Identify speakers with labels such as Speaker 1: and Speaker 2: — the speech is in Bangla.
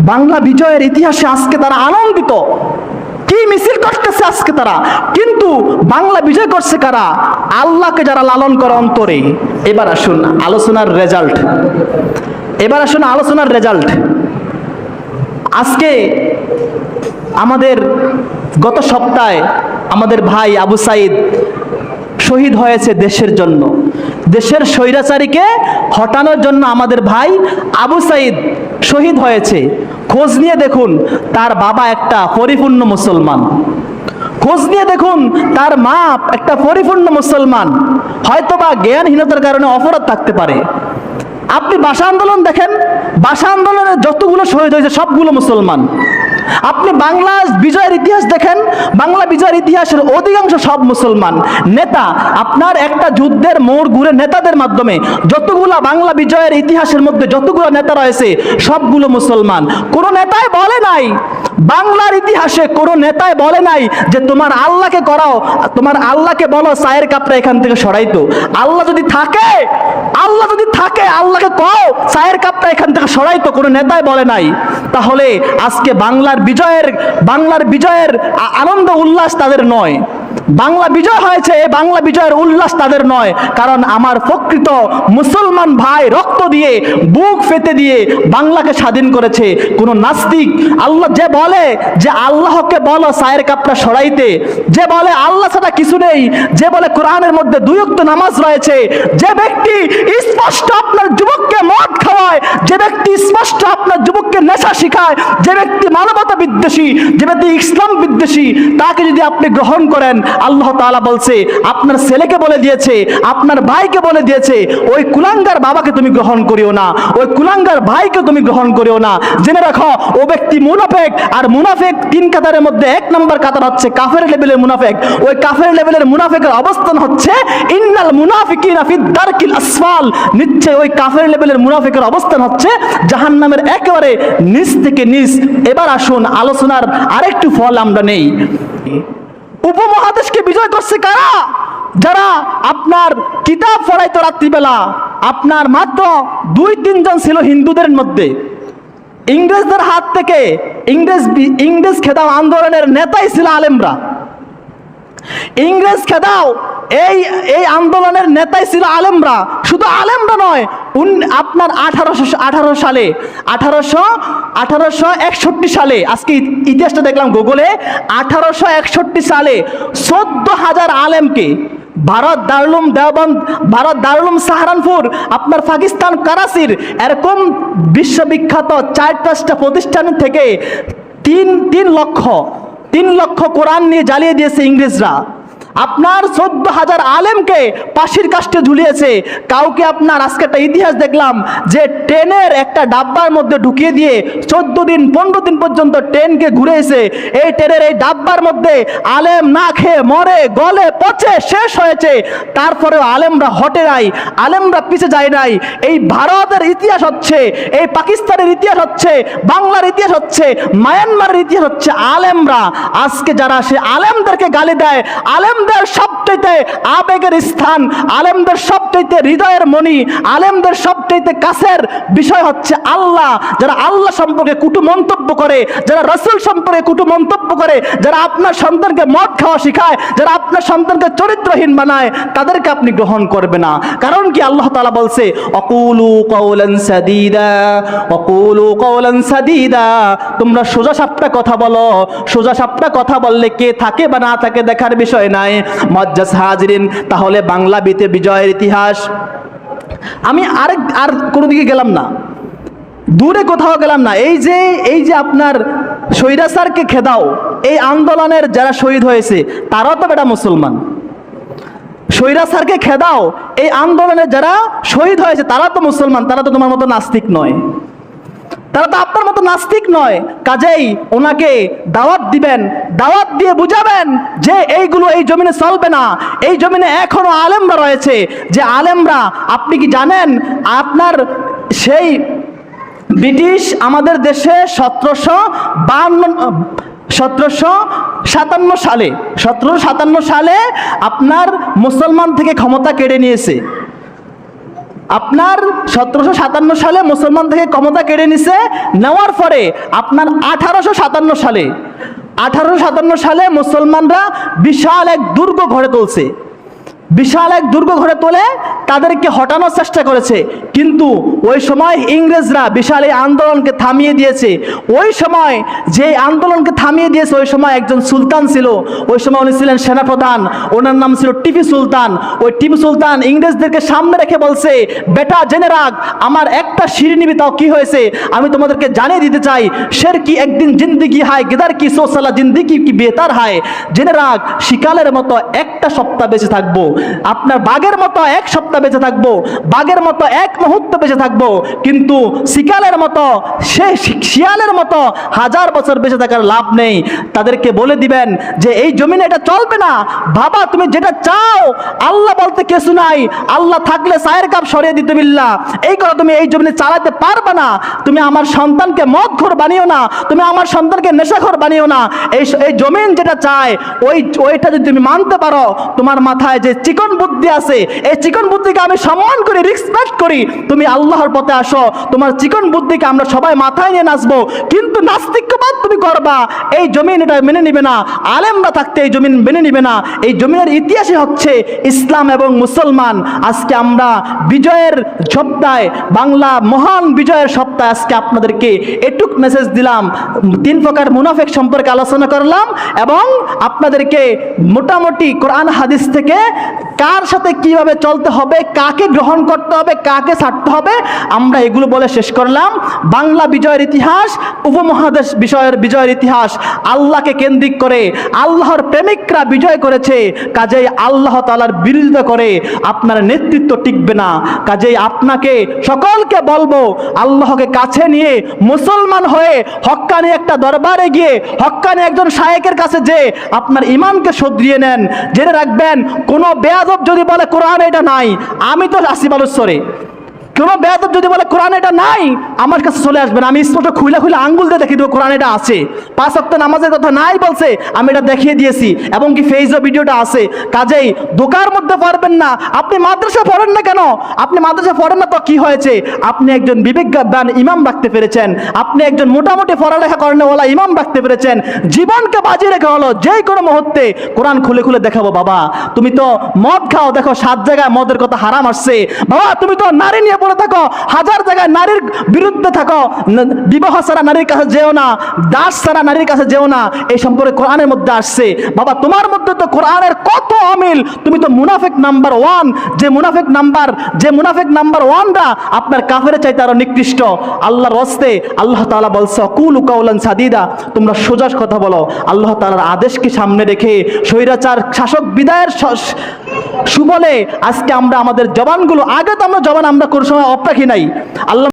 Speaker 1: বাংলা বিজয়ের ইতিহাসে আজকে তারা আনন্দিত। কি মিছিল করতেছে আজকে তারা? কিন্তু বাংলা বিজয় করছে কারা? আল্লাহকে যারা লালন করে অন্তরে। এবার আসুন আলোচনার রেজাল্ট এবার আসুন আলোচনার রেজাল্ট আজকে আমাদের গত সপ্তাহে আমাদের ভাই আবু সাইদ শহীদ হয়েছে দেশের জন্য। দেশের স্বৈরাচারীকে হটানোর জন্য আমাদের ভাই আবু সাইদ শহীদ হয়েছে। খোঁজ নিয়ে দেখুন, তার বাবা একটা পরিপূর্ণ মুসলমান। খোঁজ নিয়ে দেখুন, তার মা একটা পরিপূর্ণ মুসলমান। হয়তোবা জ্ঞানহীনতার কারণে অপরাধ থাকতে পারে। আপনি ভাষা আন্দোলন দেখেন, ভাষা আন্দোলনের যতগুলো শহীদ হয়েছে, সবগুলো মুসলমান। আপনি বাংলা বিজয়ের ইতিহাস দেখেন, বাংলা বিজয়ের ইতিহাসের অধিকাংশ সব মুসলমান। নেতা, আপনার একটা যুদ্ধের মোড় ঘুরে নেতাদের মাধ্যমে যতগুলো বাংলা বিজয়ের ইতিহাসের মধ্যে যতগুলো নেতা রয়েছে, সবগুলো মুসলমান। কোন নেতাই বলে নাই, বাংলার ইতিহাসে কোনো নেতাই বলে নাই যে তোমার আল্লাহকে করাও, তোমার আল্লাহকে বলো, চায়ের কাপটা এখান থেকে সরাইতো। আল্লাহ যদি থাকে, আল্লাহ যদি থাকে, আল্লাহকে কও, চায়ের কাপটা এখান থেকে সরাইতো, কোনো নেতাই বলে নাই। তাহলে আজকে বাংলার বিজয়ের বাংলার বিজয়ের আনন্দ উল্লাস তাদের নয়। বাংলা বিজয় হয়েছে বাংলা বিজয়ের উল্লাস তাদের নয়। কারণ আমার প্রকৃত মুসলমান ভাই রক্ত দিয়ে, বুক ফেতে দিয়ে বাংলাকে স্বাধীন করেছে। কোনো নাস্তিক, আল্লাহ যে বলে যে আল্লাহকে বলো সায়ের কাপটা সরাইতে, যে বলে আল্লাহ ছাড়া কিছু নেই, যে বলে কোরআনের মধ্যে দুই নামাজ রয়েছে, যে ব্যক্তি স্পষ্ট আপনার যুবককে মদ খাওয়ায় যে ব্যক্তি স্পষ্ট আপনার যুবককে নেশা শিখায়, যে ব্যক্তি মানবতা বিদ্বেষী, যে ব্যক্তি ইসলাম বিদ্বেষী, তাকে যদি আপনি গ্রহণ করেন, আল্লাহ তাআলা বলছে, আপনার ছেলেকে বলে দিয়েছে, আপনার ভাইকে বলে দিয়েছে, ওই কুলাঙ্গার বাবাকে তুমি গ্রহণ করিও না, ওই কুলাঙ্গার ভাইকে তুমি গ্রহণ করিও না। জেনে রাখো, ও ব্যক্তি মুনাফেক, আর মুনাফেক তিন কাতারের মধ্যে এক নম্বর কাতার হচ্ছে কাফের লেভেলের মুনাফেক। ওই কাফের লেভেলের মুনাফেকের অবস্থান হচ্ছে, ইন্নাল মুনাফিকিনা ফিদ দারকিল আসফাল। নিশ্চয় ওই কাফের লেভেলের মুনাফিকের অবস্থান হচ্ছে, জাহান্নামের একেবারে নিচ থেকে নিচ। এবার আসুন, আলোচনার আরেকটু ফল আমরা নেই। উপমহাদেশকে বিজয় করছে কারা? যারা আপনার কিতাব পড়াইতো রাত্রিবেলা, আপনার মাত্র দুই তিনজন ছিল হিন্দুদের মধ্যে। ইংরেজদের হাত থেকে ইংরেজ ইংরেজ খেদাও আন্দোলনের নেতাই ছিল আলেমরা। ইংরেজ খেদাও। এই এই আন্দোলনের নেতাই ছিল আলেমরা। শুধু আলেমরা নয় আপনার আঠারোশো, আঠারো সালে, আঠারোশো আঠারোশো একষট্টি সালে, আজকে ইতিহাসটা দেখলাম গুগলে, আঠারোশো একষট্টি সালে চোদ্দ হাজার আলেমকে ভারত, দারুলুম দেওবন্দ, ভারত, দারুলুম সাহারানপুর, আপনার পাকিস্তান কারাচির এরকম বিশ্ববিখ্যাত চার পাঁচটা প্রতিষ্ঠান থেকে তিন তিন লক্ষ তিন লক্ষ কোরআন নিয়ে জ্বালিয়ে দিয়েছে ইংরেজরা। আপনার চোদ্দ হাজার আলেমকে পাশির কাষ্টে ঝুলিয়েছে। কাউকে আপনার আজকে একটা ইতিহাস দেখলাম যে ট্রেনের একটা ডাব্বার মধ্যে ঢুকিয়ে দিয়ে চোদ্দ দিন, পনেরো দিন পর্যন্ত ট্রেনকে ঘুরে ঘুরেছে। এই ট্রেনের এই ডাব্বার মধ্যে আলেম না খেয়ে মরে, গলে, পচে, শেষ হয়েছে। তারপরেও আলেমরা হটে নাই, আলেমরা পিছে যায় নাই। এই ভারতের ইতিহাস হচ্ছে, এই পাকিস্তানের ইতিহাস হচ্ছে, বাংলার ইতিহাস হচ্ছে, মায়ানমারের ইতিহাস হচ্ছে আলেমরা। আজকে যারা সে আলেমদেরকে গালি দেয় আলেমদের সবচাইতে আবেগের স্থান আলেমদের সবচাইতে হৃদয়ের মণি আলেমদের সবচাইতে কাছের বিষয় হচ্ছে আল্লাহ। যারা আল্লাহ সম্পর্কে কুটু মন্তব্য করে, যারা রসুল সম্পর্কে কুটু মন্তব্য করে, যারা আপনার সন্তানকে মদ খাওয়া শিখায়, যারা আপনার সন্তানকে চরিত্রহীন বানায়, তাদেরকে আপনি গ্রহণ করবে না। কারণ কি আল্লাহ তালা বলছে, অকুলু কৌলান সাদিদা, অকুলু কৌলান সাদিদা। তোমরা সোজা সাপটা কথা বলো। সোজা সাপটা কথা বললে কে থাকে বা না থাকে দেখার বিষয় নাই। মজ্জাস হাজরিন, তাহলে বাংলা বিতে বিজয়ের ইতিহাস। আমি আরেক, আর কোনো দিকে গেলাম না। দূরে কোথাও গেলাম না। এই যে এই যে আপনার স্বৈরাচারকে খেদাও, এই আন্দোলনের যারা শহীদ হয়েছে, তারাও তো বেটা মুসলমান। স্বৈরাচারকে খেদাও, এই আন্দোলনে যারা শহীদ হয়েছে, তারা তো মুসলমান, তারা তো তোমার মতো নাস্তিক নয়। তারা তো আপনার মতো নাস্তিক নয়। কাজেই ওনাকে দাওয়াত দিবেন, দাওয়াত দিয়ে বুঝাবেন যে এইগুলো এই জমিনে চলবে না। এই জমিনে এখনও আলেমরা রয়েছে। যে আলেমরা, আপনি কি জানেন, আপনার সেই ব্রিটিশ আমাদের দেশে সতেরোশো বান্ন, সতেরোশো সাতান্ন সালে, সতেরোশো সাতান্ন সালে আপনার মুসলমান থেকে ক্ষমতা কেড়ে নিয়েছে। আপনার সতেরোশো সাতান্ন সালে মুসলমান থেকে ক্ষমতা কেড়ে নিছে, নেওয়ার পরে আপনার আঠারোশো সাতান্ন সালে, আঠারোশো সাতান্ন সালে মুসলমানরা বিশাল এক দুর্গ ঘরে তুলছে। বিশাল এক দুর্গ ঘরে তোলে তাদেরকে হটানোর চেষ্টা করেছে। কিন্তু ওই সময় ইংরেজরা বিশাল এই আন্দোলনকে থামিয়ে দিয়েছে। ওই সময় যে আন্দোলনকে থামিয়ে দিয়েছে, ওই সময় একজন সুলতান ছিল। ওই সময় উনি ছিলেন সেনাপ্রধান। ওনার নাম ছিল টিপি সুলতান। ওই টিপু সুলতান ইংরেজদেরকে সামনে রেখে বলছে, বেটা জেনে রাখ, আমার একটা সিঁড়ি নিবি, তাও কি হয়েছে? আমি তোমাদেরকে জানিয়ে দিতে চাই, শের কি একদিন জিন্দিগি হায়, গেদার কি সোসালা, জিন্দিগি কি বেতার হায়? জেনে রাখ, শিকালের মতো একটা সপ্তাহ বেঁচে থাকব। আপনার বাঘের মতো এক সপ্তাহ বেঁচে থাকব, বাঘের মতো এক মুহূর্ত বেঁচে থাকব, কিন্তু শিকালের মতো, সে শিয়ালের মতো হাজার বছর বেঁচে থাকার লাভ নেই। তাদেরকে বলে দিবেন যে, এই জমিনে এটা চলবে না। বাবা, তুমি যেটা চাও, আল্লাহ বলতে কিছু নাই। আল্লাহ থাকলে চায়ের কাপ সরিয়ে দিতে বিল্লা এই কথা তুমি এই জমিনে চালাতে পারবে না। তুমি আমার সন্তানকে মদ ঘর বানিও না। তুমি আমার সন্তানকে নেশাখর বানিও না। এই এই জমিন যেটা চায়, ওই, ওইটা যদি তুমি মানতে পারো, তোমার মাথায় যে চিকন বুদ্ধি আছে, এই চিকন বুদ্ধিকে আমি সম্মান করি রেসপেক্ট করি। তুমি আল্লাহর পথে আসো, তোমার চিকন বুদ্ধিকে আমরা সবাই মাথায় নিয়ে নাচবো। কিন্তু নাস্তিক্যবাদ তুমি করবা, এই জমিন এটা মেনে নিবে না। আলেমরা থাকতে এই জমিন মেনে নিবে না। এই জমিনের ইতিহাসে হচ্ছে ইসলাম এবং মুসলমান। আজকে আমরা বিজয়ের সপ্তাহে বাংলা মহান বিজয়ের সপ্তাহে আজকে আপনাদেরকে এটুক মেসেজ দিলাম। তিন প্রকার মুনাফেক সম্পর্কে আলোচনা করলাম এবং আপনাদেরকে মোটামুটি কোরআন হাদিস থেকে কার সাথে কীভাবে চলতে হবে কাকে গ্রহণ করতে হবে, কাকে ছাড়তে হবে, আমরা এগুলো বলে শেষ করলাম। বাংলা বিজয়ের ইতিহাস, উপমহাদেশ বিষয়ের বিজয়ের ইতিহাস, আল্লাহকে কেন্দ্রিক করে, আল্লাহর প্রেমিকরা বিজয় করেছে, কাজেই আল্লাহ তালার বিরোধিতা করে, আপনার নেতৃত্ব টিকবে না। কাজেই আপনাকে, সকলকে বলব, আল্লাহকে কাছে নিয়ে, মুসলমান হয়ে, হক্কানি একটা দরবারে গিয়ে, হক্কানি একজন শায়েকের কাছে যে, আপনার ইমানকে শুধরিয়ে নেন, জেনে রাখবেন, কোনো বেয়াদব যদি বলে, কোরআন এটা নাই। আমি তো আসি বালুশ্বরে কোনো বেয়াদব যদি বলে, কোরআন এটা নাই, আমার কাছে চলে আসবেন আমি স্পষ্ট খুলে খুলে আঙ্গুল দিয়ে দেখিয়ে দেবো কোরআন এটা আছে। পাঁচ অক্ট নামাজের কথা নাই বলছে, আমি এটা দেখিয়ে দিয়েছি। এবং কি ফেসও ভিডিওটা আছে। কাজেই দোকার মধ্যে পারবেন না। আপনি মাদ্রাসা পড়েন না কেন? আপনি মাদ্রাসা পড়েন না তো কি হয়েছে? আপনি একজন বিবেকজ্ঞান ইমাম রাখতে পেরেছেন। আপনি একজন মোটামুটি পড়ালেখা করেন ওলা ইমাম রাখতে পেরেছেন। জীবনকে বাজি রেখে হলো যে কোনো মুহূর্তে কোরআন খুলে খুলে দেখাবো, বাবা। তুমি তো মদ খাও, দেখো, সাত জায়গায় মদের কথা হারাম আসছে। বাবা, তুমি তো নারী নিয়ে পড়ে থাকো, হাজার জায়গায় নারীর বিরুদ্ধে থাকো। বিবাহ ছাড়া নারীর কাছে যেও না, দাস ছাড়া নারীর কাছে যেও না, এই সম্পর্কে কোরআনের মধ্যে আসছে। বাবা, তোমার মধ্যে তো কোরআনের কত অমিল। তুমি তো মুনাফিক নাম্বার ওয়ান। যে মুনাফিক নাম্বার, যে মুনাফিক নাম্বার ওয়ানরা আপনার কাফের চাইতে আরও নিকৃষ্ট। আল্লাহর হস্তে আল্লাহ তালা বলছে কুল কাউলান সাদিদা। তোমরা সোজা কথা বলো। আল্লাহ তাআলার আদেশকে সামনে রেখে স্বৈরাচার শাসক বিদায়ের সুবলে আজকে আমরা আমাদের জবানগুলো, আগে তো আমরা জবান আমরা কোনো সময় অপ রাখি নাই। আল্লাহ